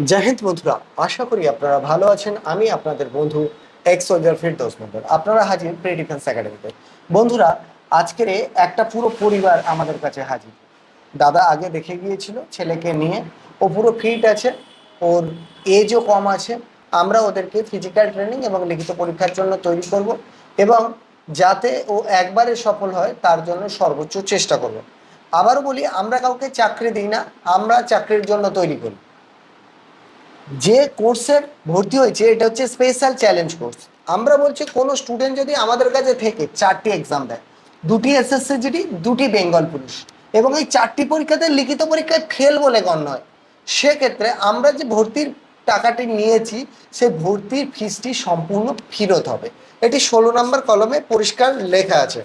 জাহিদ বন্ধুরা, আশা করি আপনারা ভালো আছেন। আমি আপনাদের বন্ধু এক্স সোলজার ফিরদৌস মন্ডল আপনারা হাজির প্রি ডিফেন্স একাডেমিতে বন্ধুরা, আজকের একটা পুরো পরিবার আমাদের কাছে হাজির। দাদা আগে দেখে গিয়েছিল, ছেলেকে নিয়ে। ও পুরো ফিট আছে, ওর এজও কম আছে। আমরা ওদেরকে ফিজিক্যাল ট্রেনিং এবং লিখিত পরীক্ষার জন্য তৈরি করব এবং যাতে ও একবারে সফল হয়, তার জন্য সর্বোচ্চ চেষ্টা করব। আবারও বলি, আমরা কাউকে চাকরি দিই না, আমরা চাকরির জন্য তৈরি করি। যে কোর্সের ভর্তি হয়েছে, এটা হচ্ছে স্পেশাল চ্যালেঞ্জ কোর্স আমরা বলছি, কোনো স্টুডেন্ট যদি আমাদের কাছে থেকে চারটি এক্সাম দেয়, দুটি এসএসসি জিডি দুটি বেঙ্গল পুলিশ এবং এই চারটি পরীক্ষাতে লিখিত পরীক্ষায় ফেল বলে গণ্য হয়, সেক্ষেত্রে আমরা যে ভর্তির টাকাটি নিয়েছি সেই ভর্তির ফিসটি সম্পূর্ণ ফেরত হবে। এটি ষোলো নম্বর কলমে পরিষ্কার লেখা আছে।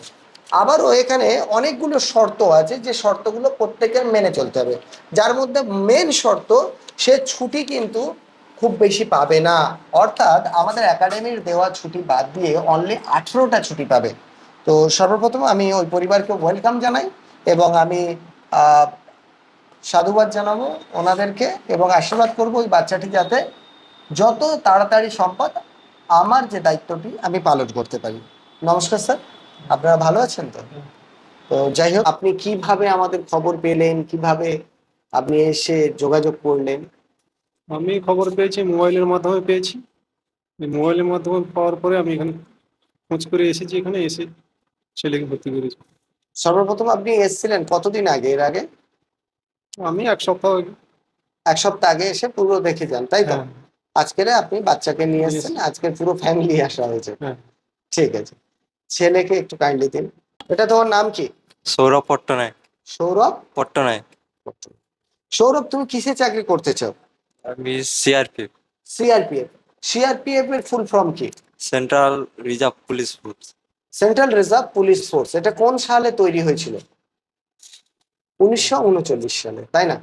আবারও এখানে অনেকগুলো শর্ত আছে, যে শর্তগুলো প্রত্যেকের মেনে চলতে হবে। যার মধ্যে মেন শর্ত, সে ছুটি কিন্তু খুব বেশি পাবে না। অর্থাৎ আমাদের একাডেমির দেওয়া ছুটি বাদ দিয়ে অনলি আঠেরোটা ছুটি পাবে। তো সর্বপ্রথম আমি ওই পরিবারকে ওয়েলকাম জানাই এবং আমি সাধুবাদ জানাব ওনাদেরকে এবং আশীর্বাদ করব ওই বাচ্চাটি যাতে যত তাড়াতাড়ি সম্পদ আমার যে দায়িত্বটি আমি পালন করতে পারি। নমস্কার, স্যার। আপনারা ভালো আছেন তো? তো যাই হোক আপনি কীভাবে আমাদের খবর পেলেন? কীভাবে আপনি এসে যোগাযোগ করলেন? আমি খবর পেয়েছি মোবাইলের মাধ্যমে পেয়েছি। মোবাইলের মাধ্যমে পাওয়ার পরে আমি এখানে খোঁজ করে এসেছি এখানে এসে ছেলেকে ভর্তি করেছি। সর্বপ্রথম আপনি এসেছিলেন কতদিন আগে এর আগে? আমি এক সপ্তাহ আগে। এক সপ্তাহ আগে এসে পুরো দেখে যান তাই তো? হ্যাঁ, আজকের আপনি বাচ্চাকে নিয়ে এসেছেন আজকে পুরো ফ্যামিলি আসা হয়েছে। হ্যাঁ। ঠিক আছে। ছেলেকে একটু কাইন্ডলি দিন। এটা তোমার নাম কি? সৌরভ পট্টনায়ক। সৌরভ? পট্টনায়ক। সৌরভ তুমি কিসে চাকরি করতে চাও? আমি সিআরপিএফ সিআরপিএফ সিআরপিএফ এর ফুল ফর্ম কি? Central reserve police force central reserve police force এটা কোন সালে তৈরি হয়েছিল? উনিশশো উনচল্লিশ সালে তাই না?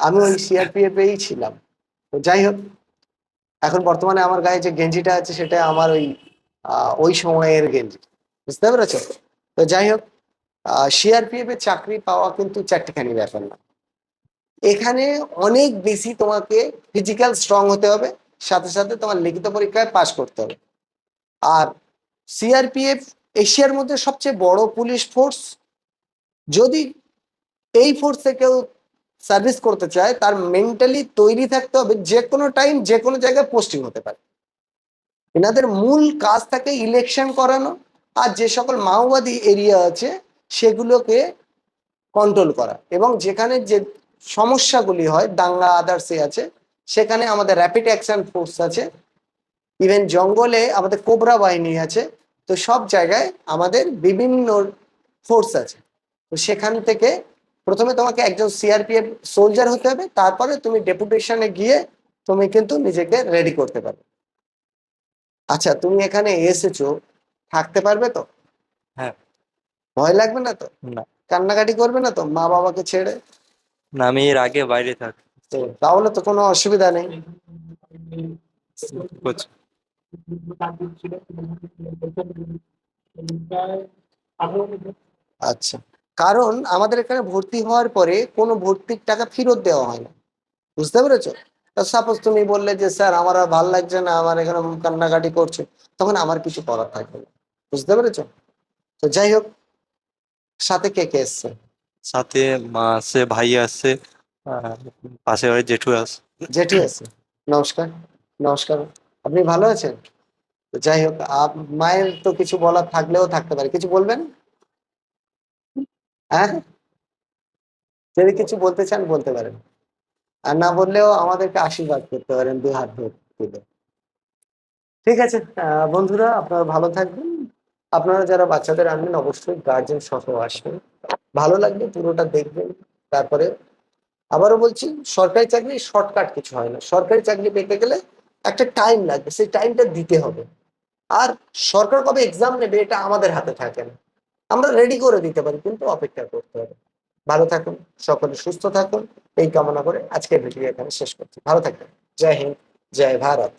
আমি ওই সিআরপিএফ এই ছিলাম। তো যাই হোক এখন বর্তমানে আমার গায়ে যে গেঞ্জিটা আছে সেটা আমার ওই ওই সময়ের গেঞ্জি। বুঝতে পেরেছ তো যাই হোক সিআরপিএফ এর চাকরি পাওয়া কিন্তু চারটিখানি ব্যাপার না। এখানে অনেক বেশি তোমাকে ফিজিক্যাল স্ট্রং হতে হবে, সাথে সাথে তোমার লিখিত পরীক্ষায় পাশ করতে হবে। আর সিআরপিএফ এশিয়ার মধ্যে সবচেয়ে বড় পুলিশ ফোর্স যদি এই ফোর্সে কেউ সার্ভিস করতে চায়, তার মেন্টালি তৈরি থাকতে হবে যে কোনো টাইম যে কোনো জায়গায় পোস্টিং হতে পারে। এনাদের মূল কাজ থাকে ইলেকশন করানো, আর যে সকল মাওবাদী এরিয়া আছে, সেগুলোকে কন্ট্রোল করা। এবং যেখানে যে সমস্যাগুলি হয়, দাঙ্গা আদার্সে আছে, সেখানে আমাদের র্যাপিড অ্যাকশন ফোর্স আছে। ইভেন জঙ্গলে আমাদের কোবরা বাহিনী আছে, তো সব জায়গায় আমাদের বিভিন্ন ফোর্স আছে। তো সেখান থেকে প্রথমে তোমাকে একজন সিআরপিএফ সোলজার হতে হবে, তারপরে তুমি ডেপুটেশনে গিয়ে তুমি কিন্তু নিজেকে রেডি করতে পারবে। আচ্ছা তুমি এখানে এসেছ থাকতে পারবে তো? হ্যাঁ। ভয় লাগবে না তো? না। কান্নাকাটি করবে না তো মা বাবাকে ছেড়ে? না আমি এর আগে বাইরে থাক। তাহলে তো কোনো অসুবিধা নেই। আচ্ছা কারণ আমাদের এখানে ভর্তি হওয়ার পরে কোনো ভর্তির টাকা ফেরত দেওয়া হয় না। বুঝতে পেরেছ? সাপোজ তুমি বললে যে স্যার আমার আর ভালো লাগছে না আমার এখানে কান্নাকাটি করছে। তখন আমার কিছু করার থাকবে না। বুঝতে পেরেছ? তো যাই হোক সাথে কে কে এসছে? সাথে মা আছে ভাই আছে পাশে বাড়ি জেঠু আছে। জেঠি আছে। নমস্কার নমস্কার। আপনি ভালো আছেন? তো যাই হোক আপ- মায়ের তো কিছু বলার থাকলেও থাকতে পারে। কিছু বলবেন? হ্যাঁ? যদি কিছু বলতে চান বলতে পারেন। আর না বললেও আমাদেরকে আশীর্বাদ করতে পারেন দু হাত তুলে। ঠিক আছে বন্ধুরা, আপনারা ভালো থাকবেন। আপনারা যারা বাচ্চাদের আনবেন, অবশ্যই গার্জেন সহ আসবেন। ভালো লাগবে পুরোটা দেখবেন, তারপরে আবারও বলছি, সরকারি চাকরি শর্টকাট কিছু হয় না। সরকারি চাকরি পেতে গেলে একটা টাইম লাগবে সেই টাইমটা দিতে হবে। আর সরকার কবে এক্সাম নেবে, এটা আমাদের হাতে থাকে না। আমরা রেডি করে দিতে পারি, কিন্তু অপেক্ষা করতে হবে। ভালো থাকুন, সকলে সুস্থ থাকুন। এই কামনা করে আজকের ভিডিও এখানে শেষ করছি। ভালো থাকবেন। জয় হিন্দ, জয় ভারত।